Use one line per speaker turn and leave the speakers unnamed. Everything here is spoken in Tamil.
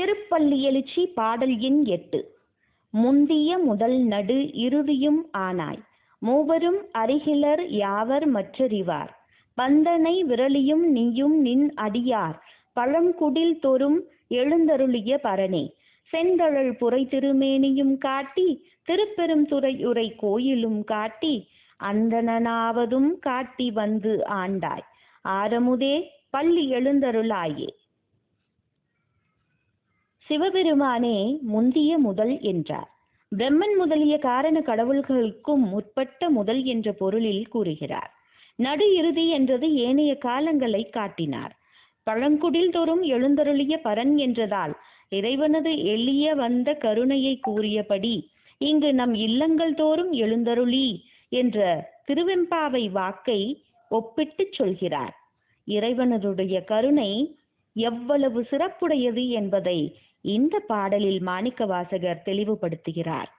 திருப்பள்ளி எழுச்சி பாடல் எண் எட்டு. முந்திய முதல் நடு இறுதியும் ஆனாய். மூவரும் அருகிலர் யாவர் மற்றறிவார்? பந்தனை விரலியும் நீயும் நின் அடியார். பழங்குடில் தோறும் எழுந்தருளிய பரனே செந்தழல் புரை திருமேனியும் காட்டி திருப்பெரும் துறையுரை கோயிலும் காட்டி அந்தனாவதும் காட்டி வந்து ஆண்டாய். ஆரமுதே பள்ளி எழுந்தருளாயே. சிவபெருமானே முந்திய முதல் என்றார். பிரம்மன் முதலிய காரண கடவுள்களுக்கும் முற்பட்ட முதல் என்ற பொருளில் கூறுகிறார். நடு இறுதி என்றது ஏனைய காலங்களை காட்டினார். பழங்குடில் தோறும் எழுந்தருளிய பரன் என்றதால் இறைவனது எளிய வந்த கருணையை கூறியபடி இங்கு நம் இல்லங்கள் தோறும் எழுந்தருளி என்ற திருவெம்பாவை வாக்கை ஒப்பிட்டுச் சொல்கிறார். இறைவனருடைய கருணை எவ்வளவு சிறப்புடையது என்பதை இந்த பாடலில் மாணிக்க வாசகர் தெளிவுபடுத்துகிறார்.